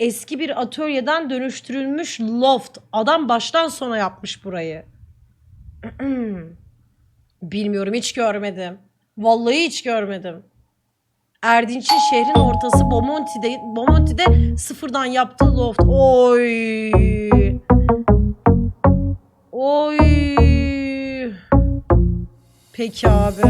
Eski bir atölyeden dönüştürülmüş loft. Adam baştan sona yapmış burayı. Bilmiyorum hiç görmedim. Vallahi hiç görmedim. Erdinç'in şehrin ortası Bomonti'de, Bomonti'de sıfırdan yaptığı loft. Oy. Oy. Peki abi.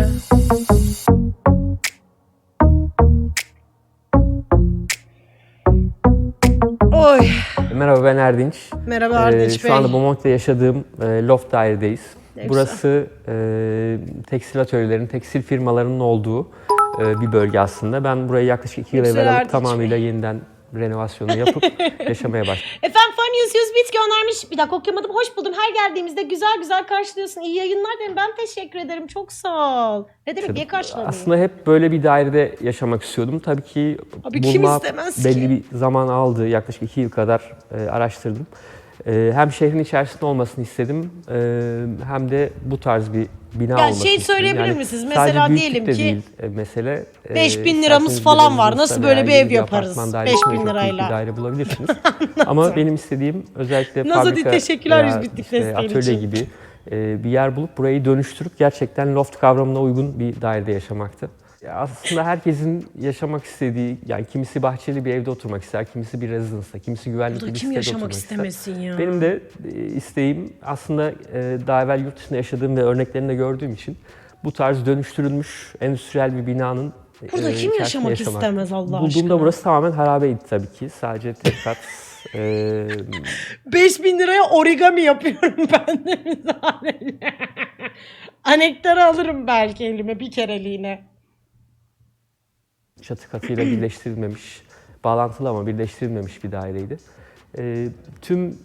Oy. Merhaba ben Erdinç. Merhaba Ee, Erdinç Bey. Şu anda Bomonti'de yaşadığım e, loft dairedeyiz. Ne Burası e, tekstil atölyelerin, tekstil firmalarının olduğu e, bir bölge aslında. Ben burayı yaklaşık iki yıl Güzel evvel tamamıyla yeniden renovasyonu yapıp yaşamaya başladım. Efendim Fan 100 100 bit göndermiş. Bir dakika okuyamadım. Hoş buldum. Her geldiğimizde güzel güzel karşılıyorsun. İyi yayınlar derim. Ben teşekkür ederim. Çok sağ ol. Ne demek? Niye karşılamayayım? Aslında hep böyle bir dairede yaşamak istiyordum. Tabii ki Abi istemez belli ki? bir zaman aldı. Yaklaşık iki yıl kadar e, araştırdım. E, hem şehrin içerisinde olmasını istedim e, hem de bu tarz bir bina Ya olmasını şey söyleyebilir misiniz? sadece Mesela diyelim ki değil, e, mesele. e, 5000 liramız isterseniz falan var. Nasıl böyle bir ev yaparız? apartman dairesinde 5000 çok büyük lirayla. Bir daire bulabilirsiniz. Ama benim istediğim özellikle Nazadi, fabrika teşekkürler yüz bitlik işte atölye için. gibi e, bir yer bulup burayı dönüştürüp gerçekten loft kavramına uygun bir dairede yaşamaktı. Ya aslında herkesin yaşamak istediği, yani kimisi bahçeli bir evde oturmak ister, kimisi bir residence'da, kimisi güvenlikli Burada bir kim sitede yaşamak oturmak ister. istemesin ya? Benim de e, isteğim aslında e, daha evvel yurt dışında yaşadığım ve örneklerini de gördüğüm için bu tarz dönüştürülmüş endüstriyel bir binanın Burada e, kim içerisinde yaşamak istemez Allah Bulduğumda aşkına? burası tamamen harabeydi tabii ki. Sadece tek kat e, 5000 liraya origami yapıyorum ben de müsaade. Anektarı alırım belki elime bir kereliğine. Çatı katıyla birleştirilmemiş, bağlantılı ama birleştirilmemiş bir daireydi. Ee, tüm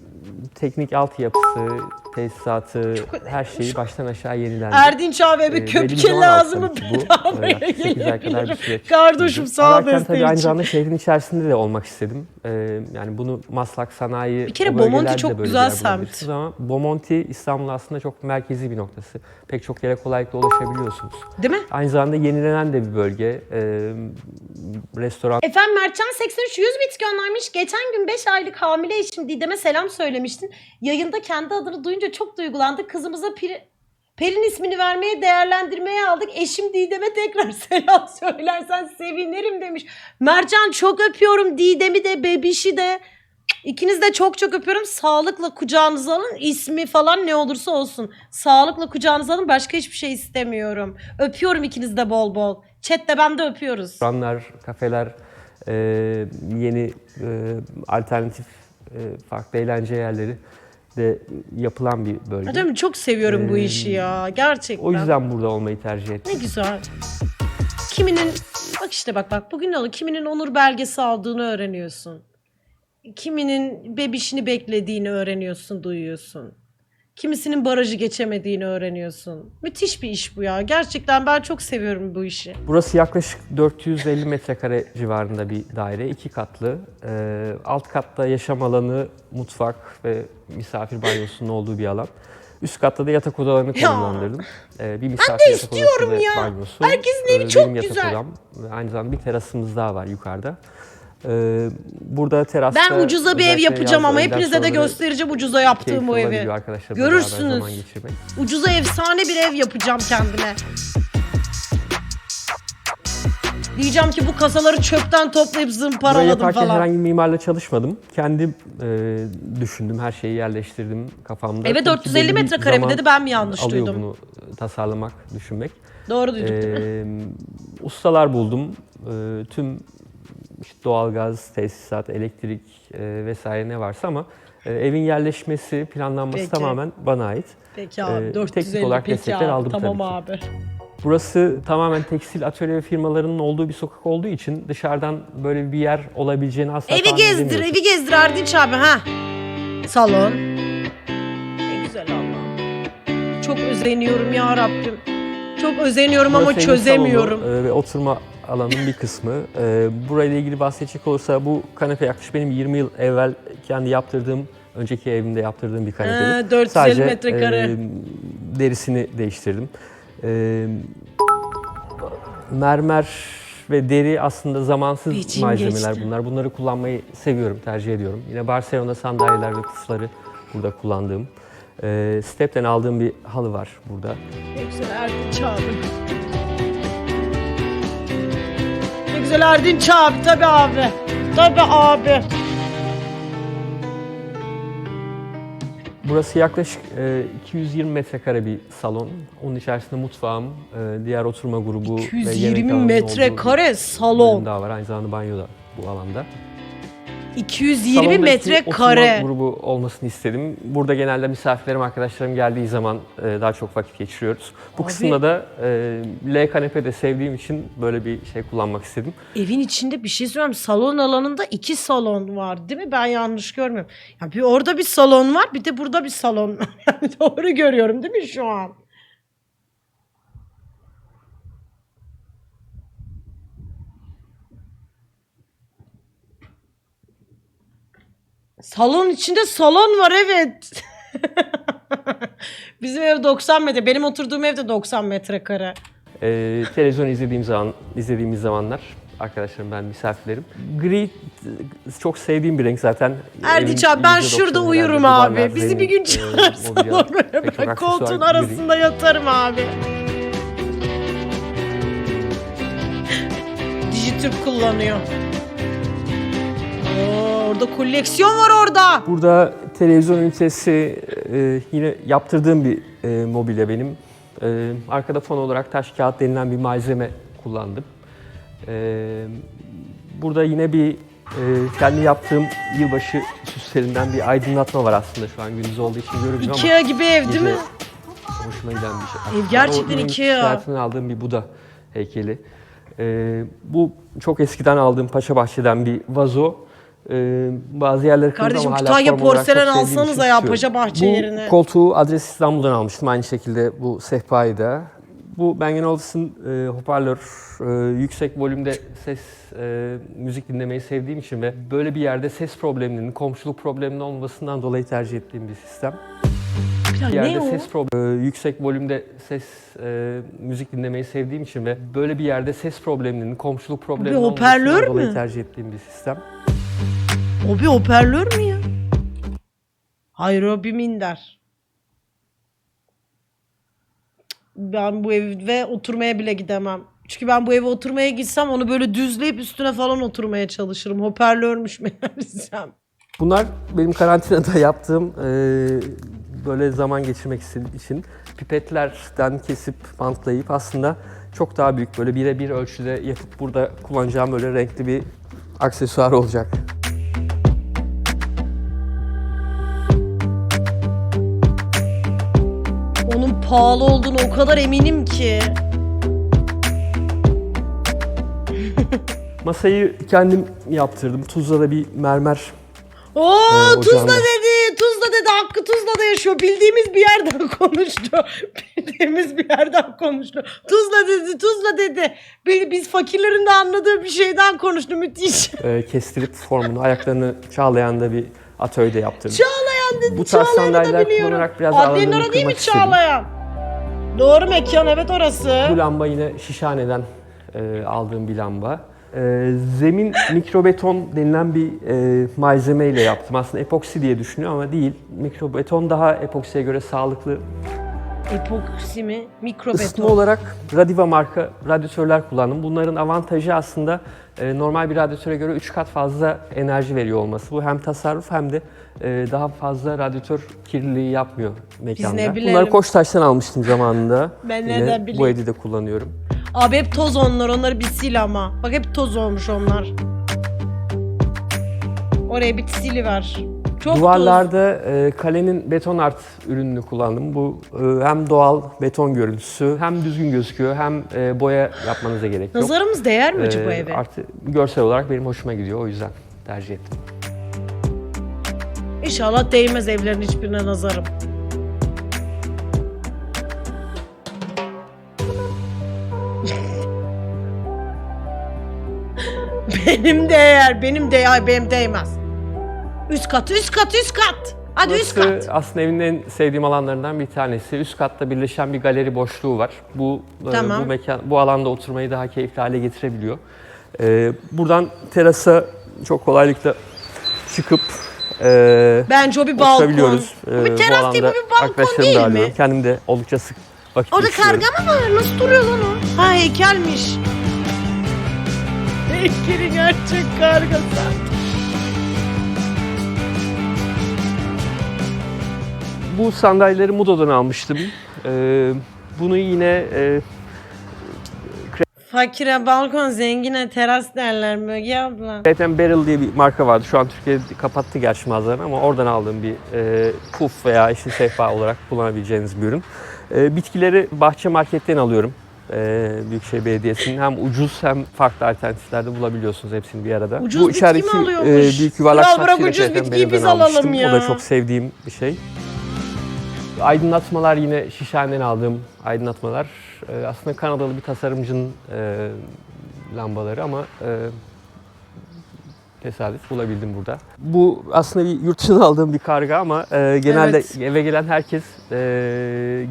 teknik altyapısı, tesisatı, her şeyi baştan aşağı yenilendi. Erdinç abi Ee, bir belli köpke lazım mı bedavaya bir gelebilirim. Kardeşim sağ ol desteğin tabii aynı için. zamanda şehrin içerisinde de olmak istedim. Ee, yani bunu Maslak, Sanayi, Bir kere Bomonti çok bir güzel semt. Ama Bomonti İstanbul'un aslında çok merkezi bir noktası. Pek çok yere kolaylıkla ulaşabiliyorsunuz. Değil mi? Aynı zamanda yenilenen de bir bölge. Ee, restoran Efendim Mertcan 83 100 bit göndermiş. Geçen gün 5 aylık hamile eşim Didem'e selam söylemiştin. Yayında kendi adını duyunca çok duygulandı. Kızımıza Peri- Pelin ismini vermeye değerlendirmeye aldık. Eşim Didem'e tekrar selam söylersen sevinirim demiş. Mertcan çok öpüyorum Didem'i de bebişi de. İkiniz de çok çok öpüyorum. Sağlıkla kucağınıza alın. İsmi falan ne olursa olsun. Sağlıkla kucağınıza alın. Başka hiçbir şey istemiyorum. Öpüyorum ikiniz de bol bol. Chat'te ben de öpüyoruz. restoranlar, kafeler, e, yeni e, alternatif farklı eğlence yerleri de yapılan bir bölge. Değil mi? Çok seviyorum bu Ee, işi ya. Gerçekten. O yüzden burada olmayı tercih ettim. Ne güzel. Kiminin bak işte bak bak bugün ne oldu? Kiminin onur belgesi aldığını öğreniyorsun. Kiminin bebişini beklediğini öğreniyorsun, duyuyorsun. Kimisinin barajı geçemediğini öğreniyorsun. Müthiş bir iş bu ya. Gerçekten ben çok seviyorum bu işi. Burası yaklaşık 450 metrekare civarında bir daire, iki katlı. E, alt katta yaşam alanı, mutfak ve misafir banyosunun olduğu bir alan. Üst katta da yatak odalarını Ya. konumlandırdım. E, bir misafir yatak istiyorum odası ve ya. banyosu. Herkesin evi e, çok benim yatak güzel. Odam. Aynı zamanda bir terasımız daha var yukarıda. E, burada terasta... Ben ucuza bir ev yapacağım ama hepinize de göstereceğim ucuza yaptığım o evi. Görürsünüz. Ucuza efsane bir ev yapacağım kendime. Diyeceğim ki bu kasaları çöpten toplayıp Burayı zımparaladım yaparken falan. herhangi bir mimarla çalışmadım. Kendim e, düşündüm, her şeyi yerleştirdim kafamda. Eve Tabii ki 450 belli bir metrekare mi dedi, ben mi yanlış alıyor duydum? bunu e, tasarlamak, düşünmek. Doğru duyduk değil mi? E, ustalar buldum. E, tüm işte doğalgaz, tesisat, elektrik e, vesaire ne varsa ama e, evin yerleşmesi, planlanması Peki. tamamen bana ait. Peki abi e, 450 teknik olarak peki destekler abi, aldım tamam tabii ki. abi. Burası tamamen tekstil atölye firmalarının olduğu bir sokak olduğu için dışarıdan böyle bir yer olabileceğini asla Evi tahmin gezdir, edemiyorsun. evi gezdir Erdinç abi ha. Salon. Ne güzel Allah. Çok özeniyorum ya Rabbim. Çok özeniyorum ama Burası evin çözemiyorum. salonu, e, ve oturma alanının bir kısmı. E, burayla ilgili bahsedecek olursa bu kanepe yaklaşık benim 20 yıl evvel kendi yaptırdığım, önceki evimde yaptırdığım bir kanepedir. Ha, 450 Sadece, metrekare. e, derisini değiştirdim. E, mermer ve deri aslında zamansız İçim malzemeler geçti. bunlar. Bunları kullanmayı seviyorum, tercih ediyorum. Yine Barcelona sandalyeler ve pufları burada kullandığım. E, Step'ten aldığım bir halı var burada. Ne güzel abi. Güzel Erdinç abi tabi abi. Tabi abi. Burası yaklaşık e, 220 metrekare bir salon. Onun içerisinde mutfağım, e, diğer oturma grubu ve yemek 220 alanının metrekare olduğu salon. bölüm daha var. Aynı zamanda banyo da bu alanda. 220 Salondaki metrekare. Oturma grubu olmasını istedim. Burada genelde misafirlerim, arkadaşlarım geldiği zaman e, daha çok vakit geçiriyoruz. Bu Abi- kısımda da e, L kanepe de sevdiğim için böyle bir şey kullanmak istedim. Evin içinde bir şey söylüyorum. Salon alanında iki salon var değil mi? Ben yanlış görmüyorum. Ya bir orada bir salon var bir de burada bir salon var. Yani doğru görüyorum değil mi şu an? Salon içinde salon var evet. Bizim ev 90 metre. Benim oturduğum ev de 90 metrekare. E, televizyon izlediğim zaman, izlediğimiz zamanlar arkadaşlarım ben misafirlerim. Gri çok sevdiğim bir renk zaten. Abi ben %90'ı şurada uyurum abi. Bizi bir gün e, çağırsan oraya ben koltuğun gri. arasında yatarım abi. Dijitürk kullanıyor. Oo, orada koleksiyon var orada. Burada televizyon ünitesi e, yine yaptırdığım bir e, mobilya benim. E, arkada fon olarak taş kağıt denilen bir malzeme kullandım. E, burada yine bir e, kendi yaptığım yılbaşı süslerinden bir aydınlatma var aslında şu an gündüz olduğu için görünmüyor ama Ikea gibi ev değil mi? hoşuma giden bir şey. Ev gerçekten Ikea. ticaretinden aldığım bir Buda heykeli. E, bu çok eskiden aldığım Paşabahçe'den bir vazo. E, bazı yerleri Kardeşim ama hala Kütahya form olarak çok porselen sevdiğim için alsanıza ya tutuyorum. Paşa Bahçe bu yerine. koltuğu adres İstanbul'dan almıştım. Aynı şekilde bu sehpayı da. Bu Bang Olufsen e, hoparlör e, yüksek volümde ses e, müzik dinlemeyi sevdiğim için ve böyle bir yerde ses probleminin, komşuluk probleminin olmasından dolayı tercih ettiğim bir sistem. Ya Bir ne yerde o? ses problem, e, yüksek volümde ses e, müzik dinlemeyi sevdiğim için ve böyle bir yerde ses probleminin, komşuluk probleminin hoparlör olmasından dolayı mü? tercih ettiğim bir sistem. Bir hoparlör mü ya? Hayır o bir minder. Ben bu eve oturmaya bile gidemem. Çünkü ben bu eve oturmaya gitsem onu böyle düzleyip üstüne falan oturmaya çalışırım. Hoparlörmüş meğersem. Bunlar benim karantinada yaptığım e, böyle zaman geçirmek için pipetlerden kesip bantlayıp aslında çok daha büyük böyle birebir ölçüde yapıp burada kullanacağım böyle renkli bir aksesuar olacak. Pahalı olduğunu o kadar eminim ki. Masayı kendim yaptırdım. Tuzla'da bir mermer Oo Ee, Tuzla dedi. Tuzla dedi. Hakkı Tuzla'da yaşıyor. Bildiğimiz bir yerden konuştu. Bildiğimiz bir yerden konuştu. Tuzla dedi. Tuzla dedi. Bi- Biz fakirlerin de anladığı bir şeyden konuştu. Müthiş. e, kestirip formunu ayaklarını çağlayan da bir atölyede yaptırdım. Çağlayan dedi. Bu tarz sandalyeler kullanarak biraz Adliyenin ağırlığını orada değil mi kırmak istedim. Çağlayan? Doğru mekan evet orası. Bu lamba yine şişhaneden e, aldığım bir lamba. E, zemin mikrobeton denilen bir e, malzemeyle yaptım. Aslında epoksi diye düşünüyor ama değil. Mikrobeton daha epoksiye göre sağlıklı. Epoksi mi? Isıtma Mikrobeton. olarak Radiva marka radyatörler kullandım. Bunların avantajı aslında e, normal bir radyatöre göre 3 kat fazla enerji veriyor olması. Bu hem tasarruf hem de e, daha fazla radyatör kirliliği yapmıyor mekanda. ne bilelim. Bunları Koçtaş'tan almıştım zamanında. Ben Yine nereden Bu bileyim? evde de kullanıyorum. Abi hep toz onlar. Onları bir sil ama. Bak hep toz olmuş onlar. Oraya bir siliver. Çok. Duvarlarda e, kalenin beton art ürününü kullandım. Bu e, hem doğal beton görüntüsü hem düzgün gözüküyor hem e, boya yapmanıza gerek yok. Nazarımız değer mi acaba E, eve? Artı görsel olarak benim hoşuma gidiyor o yüzden tercih ettim. İnşallah değmez evlerin hiçbirine nazarım. benim değer, benim değer, benim değmez. Üst kat, üst kat, üst kat. Hadi üst Burası kat. aslında evin en sevdiğim alanlarından bir tanesi. Üst katta birleşen bir galeri boşluğu var. Bu e, Tamam. bu mekan bu alanda oturmayı daha keyifli hale getirebiliyor. E, buradan terasa çok kolaylıkla çıkıp e, Bence o bir balkon. oturabiliyoruz. Bu E, bir teras değil, bu alanda bir balkon arkadaşlarımı değil da mi? arıyorum. Kendim de oldukça sık vakit Orada geçiriyorum. karga mı var? Nasıl duruyor lan o? Ha heykelmiş. Heykelin gerçek kargası. Bu sandalyeleri Mudo'dan almıştım. E, bunu yine e, Fakire balkon, zengine teras derler Möge abla. Zaten Barrel diye bir marka vardı. Şu an Türkiye'de kapattı gerçi mağazalarını ama oradan aldığım bir e, puf veya işte sehpa olarak kullanabileceğiniz bir ürün. E, bitkileri bahçe marketten alıyorum. E, Büyükşehir Belediyesi'nin hem ucuz hem farklı alternatiflerde bulabiliyorsunuz hepsini bir arada. Ucuz Bu bitki mi alıyormuş? büyük yuvarlak Kral bırak ucuz zaten bitkiyi biz Barrel'den alalım almıştım. ya. O da çok sevdiğim bir şey. Aydınlatmalar yine Şişhane'den aldığım aydınlatmalar. E, aslında Kanadalı bir tasarımcının e, lambaları ama e, tesadüf bulabildim burada. Bu aslında bir yurt dışından aldığım bir karga ama e, genelde Evet. eve gelen herkes e,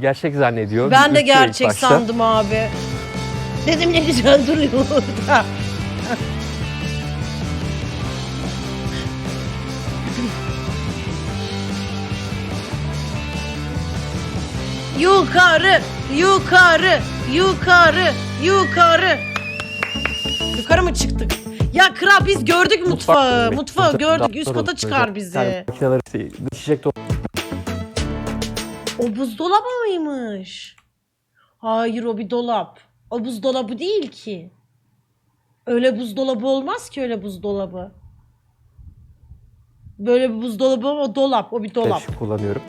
gerçek zannediyor. Ben de Ürküyor ilk gerçek başta. sandım abi. Dedim ne güzel duruyor orada. Yukarı, yukarı, yukarı, yukarı. Yukarı mı çıktık? Ya kral biz gördük mutfağı. Mutfağı gördük. Üst kata çıkar bizi. Makineler çiçek O buzdolabı mıymış? Hayır o bir dolap. O buzdolabı değil ki. Öyle buzdolabı olmaz ki öyle buzdolabı. Böyle bir buzdolabı ama dolap. O bir dolap. dolap kullanıyorum.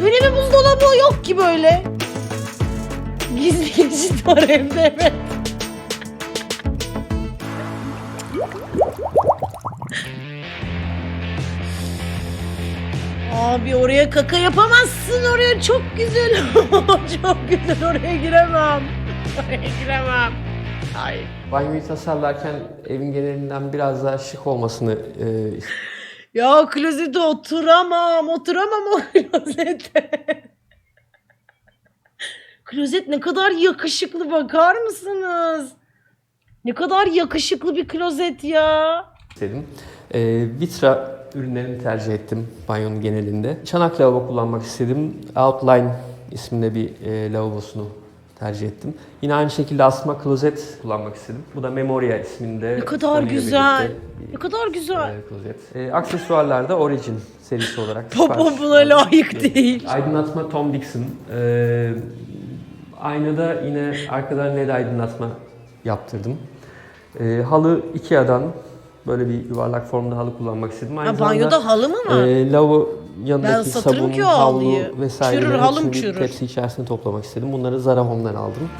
Böyle bir buzdolabı yok ki böyle. Gizli geçit var evde evet. Abi oraya kaka yapamazsın. Oraya çok güzel. çok güzel. Oraya giremem. Oraya giremem. Hayır. Banyoyu tasarlarken evin genelinden biraz daha şık olmasını e, Ya klozete oturamam. Oturamam o klozete. Klozet ne kadar yakışıklı bakar mısınız? Ne kadar yakışıklı bir klozet ya. istedim. E, Vitra ürünlerini tercih ettim banyonun genelinde. Çanak lavabo kullanmak istedim. Outline isminde bir e, lavabosunu tercih ettim. Yine aynı şekilde asma klozet kullanmak istedim. Bu da Memoria isminde. Ne kadar güzel. Ne kadar güzel. e, klozet. E, aksesuarlar da Origin serisi olarak. Popo sipariş buna layık değil. Aydınlatma Tom Dixon. E, aynada yine arkadan led aydınlatma yaptırdım. E, halı Ikea'dan böyle bir yuvarlak formda halı kullanmak istedim. Aynı Ha, zamanda, banyoda halı mı var? e, lavabo yanındaki ıslatırım sabun, ki o havlu halıyı. vesaire Çürür, halım bir çürür. tepsi içerisinde toplamak istedim. Bunları Zara Home'dan aldım.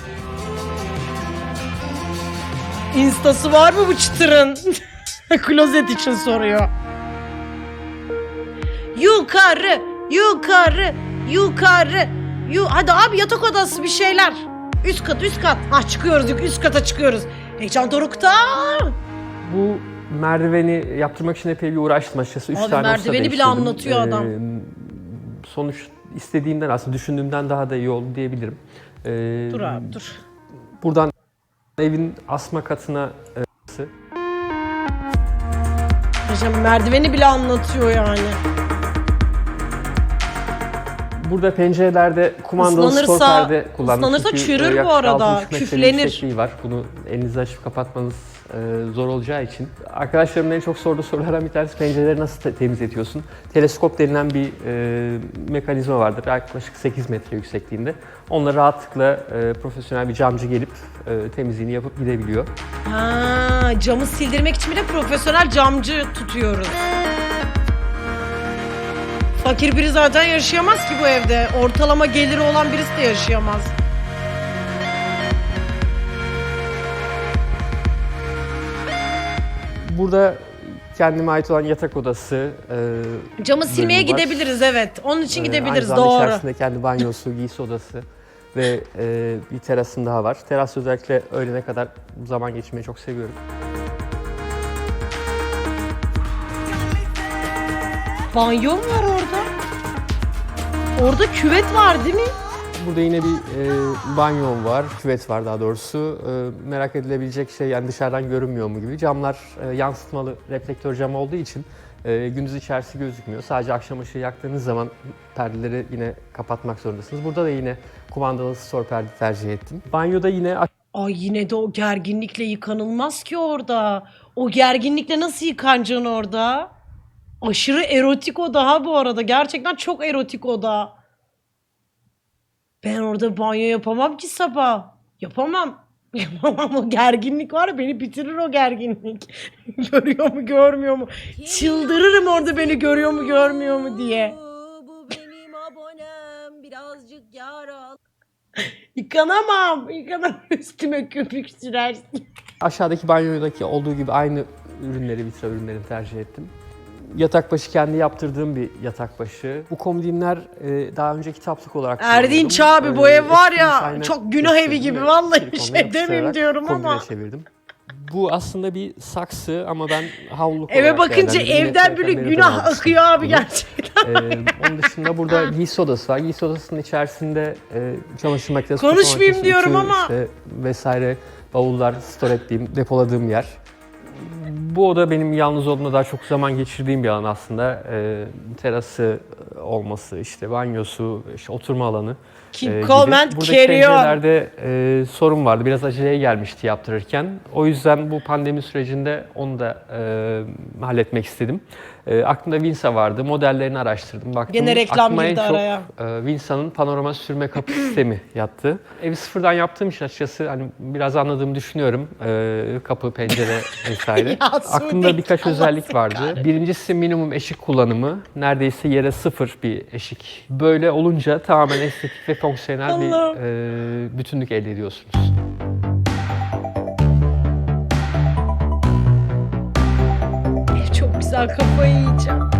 Instası var mı bu çıtırın? Klozet için soruyor. Yukarı, yukarı, yukarı. Yu Hadi abi yatak odası bir şeyler. Üst kat, üst kat. Ah çıkıyoruz, üst kata çıkıyoruz. Heyecan dorukta. Bu merdiveni yaptırmak için epey bir uğraştım açıkçası. Üç Abi tane merdiveni bile değiştirdim. anlatıyor adam. Sonuç istediğimden aslında düşündüğümden daha da iyi oldu diyebilirim. Ee, Dur abi dur. Buradan evin asma katına e, Hocam merdiveni bile anlatıyor yani. Burada pencerelerde kumandalı Islanırsa- stol perde kullandım. ıslanırsa Çünkü, çürür e, bu yaklaşık arada, 60 metrelik küflenir. yüksekliği var. Bunu elinizle açıp kapatmanız e, zor olacağı için. Arkadaşlarımın en çok sorduğu sorulardan bir tanesi pencereleri nasıl te- temizletiyorsun? Teleskop denilen bir e, mekanizma vardır. Yaklaşık 8 metre yüksekliğinde. Onunla rahatlıkla e, profesyonel bir camcı gelip e, temizliğini yapıp gidebiliyor. Ha, camı sildirmek için bile profesyonel camcı tutuyoruz. Fakir biri zaten yaşayamaz ki bu evde. Ortalama geliri olan birisi de yaşayamaz. Burada kendime ait olan yatak odası, e, Camı silmeye var. gidebiliriz evet. Onun için Ee, gidebiliriz aynı doğru. içerisinde kendi banyosu, giysi odası ve e, bir terasın daha var. Teras özellikle öğlene kadar zaman geçirmeyi çok seviyorum. Banyo mu var orada? Orada küvet var değil mi? Burada yine bir e, banyo var, küvet var daha doğrusu. E, merak edilebilecek şey yani dışarıdan görünmüyor mu gibi. Camlar e, yansıtmalı reflektör cam olduğu için e, gündüz içerisi gözükmüyor. Sadece akşam ışığı yaktığınız zaman perdeleri yine kapatmak zorundasınız. Burada da yine kumandalı store perde tercih ettim. Banyoda yine Ay yine de o gerginlikle yıkanılmaz ki orada. O gerginlikle nasıl yıkanacaksın orada? Aşırı erotik o daha bu arada. Gerçekten çok erotik o da. Ben orada banyo yapamam ki sabah. Yapamam. Yapamam o gerginlik var ya beni bitirir o gerginlik. görüyor mu görmüyor mu? Çıldırırım orada beni görüyor mu görmüyor mu diye. Bu benim abonem birazcık yaralı. Yıkanamam. Yıkanamam. Üstüme köpük sürersin. Aşağıdaki banyodaki olduğu gibi aynı ürünleri, vitra ürünlerini tercih ettim. Yatak başı kendi yaptırdığım bir yatak başı. Bu komodinler e, daha önce kitaplık olarak Erdinç kullanıyordum. abi bu ev var ya, çok günah evi gibi. Vallahi bir şey demeyeyim diyorum ama. çevirdim. Bu aslında bir saksı ama ben havluluk Eve olarak bakınca değerlendirdim. evden böyle günah akıyor abi gerçekten. Ee, onun dışında burada giysi odası var. Giysi odasının içerisinde e, çamaşır makinesi, Konuşmayayım diyorum ütü, ama- işte vesaire bavullar store ettiğim, depoladığım yer. Bu oda benim yalnız olduğumda daha çok zaman geçirdiğim bir alan aslında. Ee, terası olması, işte banyosu, işte oturma alanı. Keep e, calm gibi. and Burada carry on. e, sorun vardı. Biraz aceleye gelmişti yaptırırken. O yüzden bu pandemi sürecinde onu da e, halletmek istedim. E, aklımda Vinsa vardı. Modellerini araştırdım. Baktım. Gene reklam Aklıma en girdi çok, araya. e, Vinsa'nın panorama sürme kapı sistemi yattı. Evi sıfırdan yaptığım için açıkçası hani biraz anladığımı düşünüyorum. E, kapı, pencere vesaire. Aklımda birkaç özellik vardı. Birincisi minimum eşik kullanımı. Neredeyse yere sıfır bir eşik. Böyle olunca tamamen estetik ve fonksiyonel bir e, bütünlük elde ediyorsunuz. Çok güzel kafayı yiyeceğim.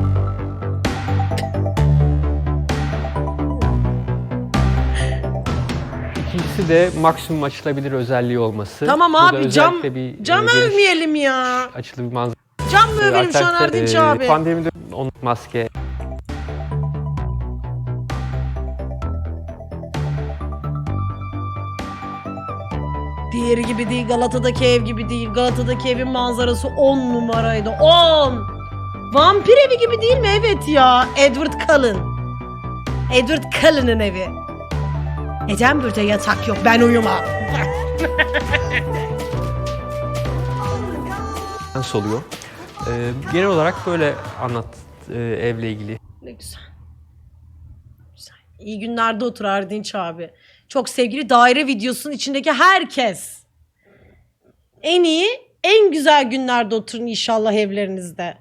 İkincisi de maksimum açılabilir özelliği olması. Tamam Bu da abi cam özellikle bir, cam e, geniş övmeyelim ya. Açılı bir manzara. Cam mı övelim şu an Alternatif, Erdinç e, abi? Pandemide on maske, Diğeri gibi değil Galata'daki ev gibi değil. Galata'daki evin manzarası 10 numaraydı. 10. Vampir evi gibi değil mi? Evet ya. Edward Cullen. Edward Cullen'ın evi. Neden burada yatak yok? Ben uyumam. lens oluyor. E, genel olarak böyle anlat e, evle ilgili. Ne güzel. Güzel. İyi günlerde otur Erdinç abi. Çok sevgili daire videosunun içindeki herkes. En iyi, en güzel günlerde oturun inşallah evlerinizde.